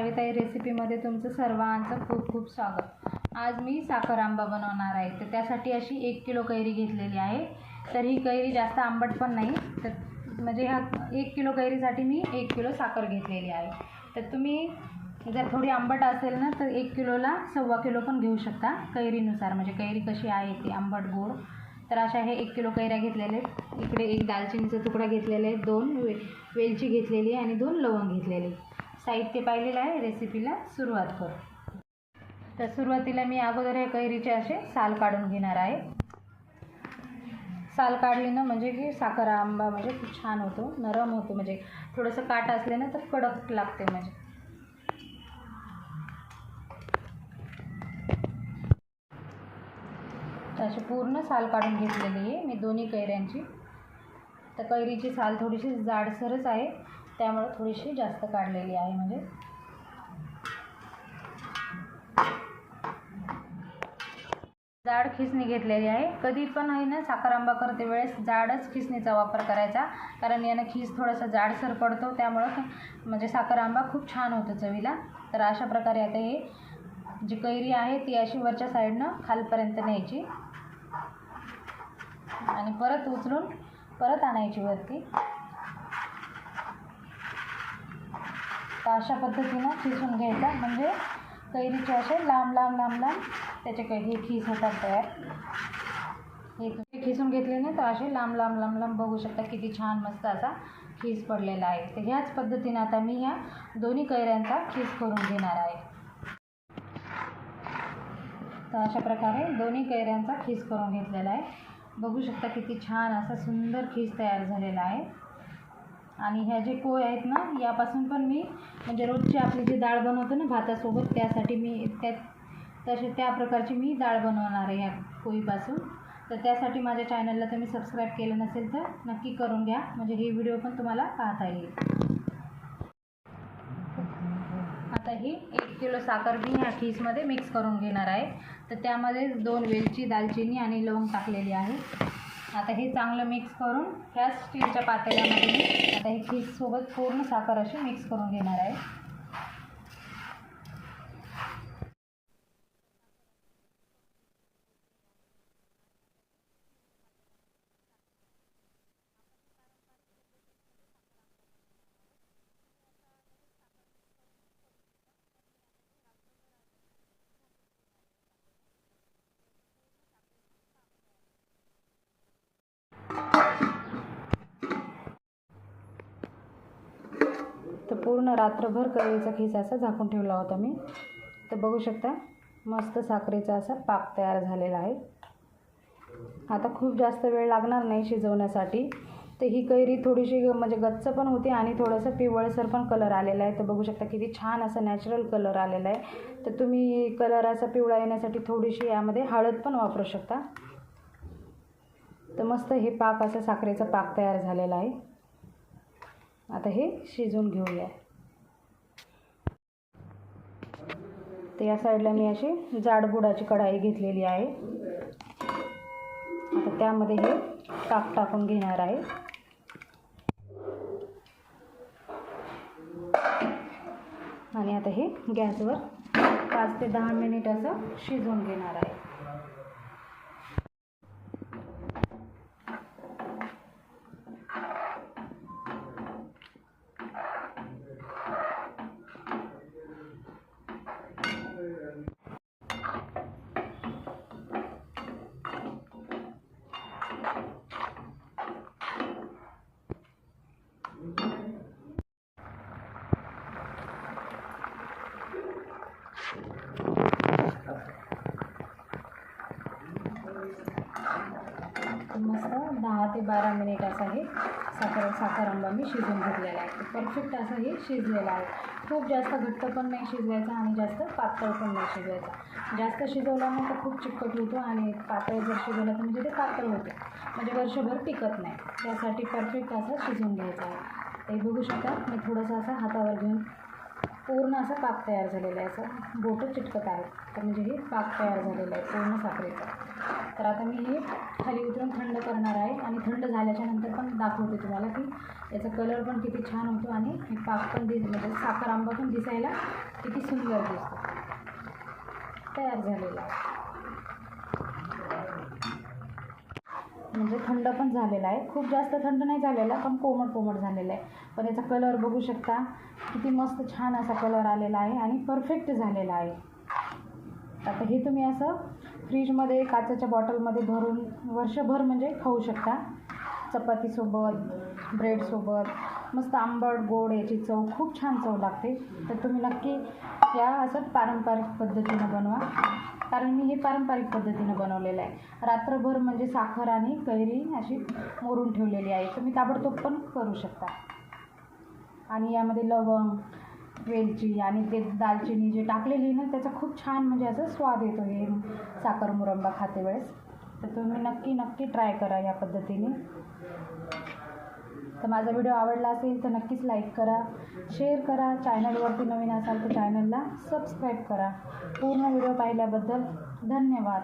नमस्कार रेसिपीमध्ये तुमचं सर्वांचं खूप खूप स्वागत. आज मी साखर आंबा बनवणार आहे. तर त्यासाठी अशी एक किलो कैरी घेतलेली आहे. तर ही कैरी जास्त आंबट पण नाही. तर म्हणजे ह्या एक किलो कैरीसाठी मी एक किलो साखर घेतलेली आहे. तर तुम्ही जर थोडी आंबट असेल ना तर एक किलोला सव्वा किलो पण घेऊ शकता कैरीनुसार. म्हणजे कैरी कशी आहे ती आंबट गोड. तर अशा हे एक किलो कैऱ्या घेतलेले आहेत. इकडे एक दालचिनीचा तुकडा घेतलेला आहे. दोन वे वेलची घेतलेली आहे आणि दोन लवंग घेतलेली साहित्य पाहिलेलं आहे रेसिपीला सुरुवात करू. तर सुरुवातीला मी अगोदर हे कैरीचे असे साल काढून घेणार आहे. साल काढली ना म्हणजे की साखर आंबा म्हणजे खूप छान होतो नरम होतो म्हणजे थोडंसं काट असले ना तर कडक लागते म्हणजे. असे अशी पूर्ण साल काढून घेतलेली आहे मी दोन्ही कैऱ्यांची. तर कैरीची साल थोडीशी जाडसरच आहे. त्यामुळे थोडीशी जास्त काढलेली आहे म्हणजे. जाड खिसणी घेतलेली आहे. कधी पण आहे ना साखर आंबा करते वेळेस जाडच खिसणीचा वापर करायचा. कारण यानं खीस थोडासा जाडसर पडतो त्यामुळं म्हणजे साखर आंबा खूप छान होतो चवीला. तर अशा प्रकारे आता हे जी कैरी आहे ती अशी वरच्या साईडनं खालपर्यंत न्यायची. आणि परत उचलून परत आणायची वरती. तर अशा पद्धतीनं खिसून घ्यायचा. म्हणजे कैरीचे असे लांब लांब लांब लांब त्याचे कै हे खीस होतात तयार. हे तुम्ही खिसून घेतले ना तर असे लांब लांब लांब लांब बघू शकता किती छान मस्त असा खीस पडलेला आहे. तर ह्याच पद्धतीने आता मी ह्या दोन्ही कैऱ्यांचा खीस करून घेणार आहे. तर अशा प्रकारे दोन्ही कैऱ्यांचा खीस करून घेतलेला आहे. बघू शकता किती छान असा सुंदर खीस तयार झालेला आहे. आणि ह्या जे कोय आहेत ना यापासून पण मी म्हणजे रोजची आपली जी डाळ बनवतो ना भातासोबत त्यासाठी मी त्या तसे त्या प्रकारची मी डाळ बनवणार आहे ह्या कोळीपासून तर त्यासाठी माझ्या चॅनलला तुम्ही सबस्क्राईब केलं नसेल तर नक्की करून घ्या म्हणजे हे व्हिडिओ पण तुम्हाला पाहता येईल. आता ही एक किलो साखर मी ह्या खीसमध्ये मिक्स करून घेणार आहे. तर त्यामध्ये दोन वेलची दालचिनी आणि लवंग टाकलेली आहे. आता हे चांगलं मिक्स करून ह्याच स्टीलच्या पातेल्यामध्ये आता हे खीससोबत पूर्ण साखर अशी मिक्स करून घेणार आहे. पूर्ण रात्रभर कैरीचा खिसा असा झाकून ठेवला होता मी. तर बघू शकता मस्त साखरेचा असा पाक तयार झालेला आहे. आता खूप जास्त वेळ लागणार नाही शिजवण्यासाठी. तर ही कैरी थोडीशी म्हणजे गच्च पण होती आणि थोडंसं पिवळसर पण कलर आलेला आहे. तर बघू शकता किती छान असा नॅचरल कलर आलेला आहे. तर तुम्ही कलर असा पिवळा येण्यासाठी थोडीशी यामध्ये हळद पण वापरू शकता. तर मस्त हे पाक असा साखरेचा पाक तयार झालेला आहे. आता हे शिजवून घेऊया. तर या साईडला मी अशी जाडबुडाची कढाई घेतलेली आहे. आता त्यामध्ये हे ताक टाकून घेणार आहे. आणि आता हे गॅसवर पाच ते दहा मिनिट असं शिजवून घेणार आहे मस्त दहा ते बारा मिनिट असा हे साखर साखर आंबा मी शिजवून घेतलेला आहे. परफेक्ट असं हे शिजलेलं आहे. खूप जास्त घट्ट पण नाही शिजवायचा आणि जास्त पातळ पण नाही शिजवायचा. जास्त शिजवला मग तर खूप चिकट होतो आणि पातळ जर शिजवलं तर म्हणजे ते पातळ होते. म्हणजे वर्षभर टिकत नाही. त्यासाठी परफेक्ट असं शिजवून घ्यायचं आहे. ते बघू शकता मी थोडंसं असं हातावर घेऊन पूर्ण असा पाक तयार झालेला आहे. असं बोटं चिटकत आहेत. तर म्हणजे हे पाक तयार झालेलं आहे. पूर्ण साखरेचं. तर आता मी हे खाली उतरून थंड करणार आहे आणि थंड झाल्याच्यानंतर पण दाखवते तुम्हाला की याचा कलर पण किती छान होतो आणि हे पाक पण दिस म्हणजे साखर आंबा पण दिसायला किती सुंदर दिसतो. तयार झालेला आहे. म्हणजे थंड पण झालेला आहे. खूप जास्त थंड नाही झालेला पण कोमट कोमट झालेला आहे. पण याचा कलर बघू शकता. किती मस्त छान असा कलर आलेला आहे आणि परफेक्ट झालेला आहे. आता हे तुम्ही असं फ्रीजमध्ये काचेच्या बॉटलमध्ये भरून वर्षभर म्हणजे खाऊ शकता. चपातीसोबत ब्रेडसोबत मस्त आंबट गोड याची चव खूप छान चव लागते. तर तुम्ही नक्की या असंच पारंपरिक पद्धतीनं बनवा. कारण मी हे पारंपरिक पद्धतीनं बनवलेलं आहे. रात्रभर म्हणजे साखर आणि कैरी अशी मोरून ठेवलेली आहे. तुम्ही ताबडतोब पण करू शकता. आणि यामध्ये लवंग वेलची आणि ते दालचिनी जे टाकलेली ना त्याचा खूप छान म्हणजे असं स्वाद येतो हे साखर मुरंबा खाते वेळेस. तर तुम्ही नक्की नक्की ट्राय करा या पद्धतीने. तर माझा व्हिडिओ आवडला असेल तर नक्कीच लाईक करा शेअर करा चॅनलवरती नवीन असाल तर चॅनलला सबस्क्राईब करा. पूर्ण व्हिडिओ पाहिल्याबद्दल धन्यवाद.